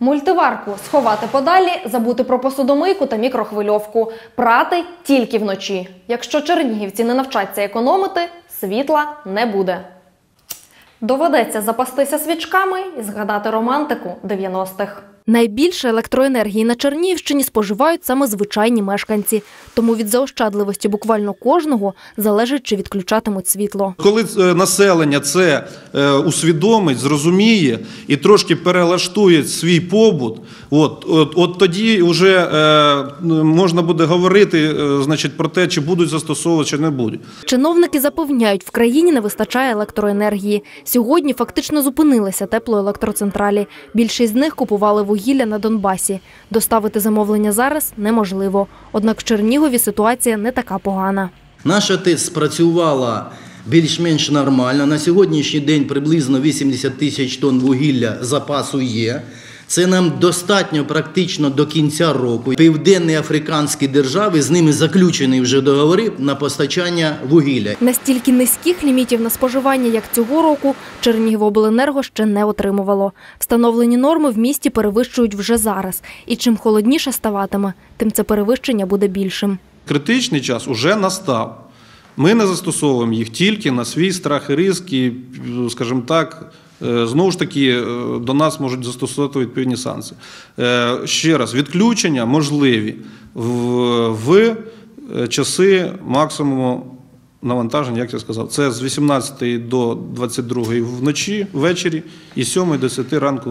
Мультиварку сховати подалі, забути про посудомийку та мікрохвильовку, прати тільки вночі. Якщо чернігівці не навчаться економити, світла не буде. Доведеться запастися свічками і згадати романтику 90-х. Найбільше електроенергії на Чернігівщині споживають саме звичайні мешканці. Тому від заощадливості буквально кожного залежить, чи відключатимуть світло. Коли е, населення це е, усвідомить, зрозуміє і трошки перелаштує свій побут, от, от, от тоді вже е, можна буде говорити е, значить, про те, чи будуть застосовувати, чи не будуть. Чиновники запевняють, в країні не вистачає електроенергії. Сьогодні фактично зупинилися теплоелектроцентралі. Більшість з них купували вугілля на Донбасі. Доставити замовлення зараз неможливо. Однак в Чернігові ситуація не така погана. Наша ТЕС спрацювала більш-менш нормально. На сьогоднішній день приблизно 80 тисяч тонн вугілля запасу є. Це нам достатньо практично до кінця року. Південні африканські держави з ними заключені вже договори на постачання вугілля. Настільки низьких лімітів на споживання, як цього року, Чернігівобленерго ще не отримувало. Встановлені норми в місті перевищують вже зараз. І чим холодніше ставатиме, тим це перевищення буде більшим. Критичний час уже настав. Ми не застосовуємо їх тільки на свій страх і ризик, і, скажімо так, е, знову ж таки, е, до нас можуть застосовувати відповідні санкції. Е, Ще раз, відключення можливі в, в часи максимуму навантаження, як я сказав, це з 18 до 22 вночі, ввечері і з 7 до 10 ранку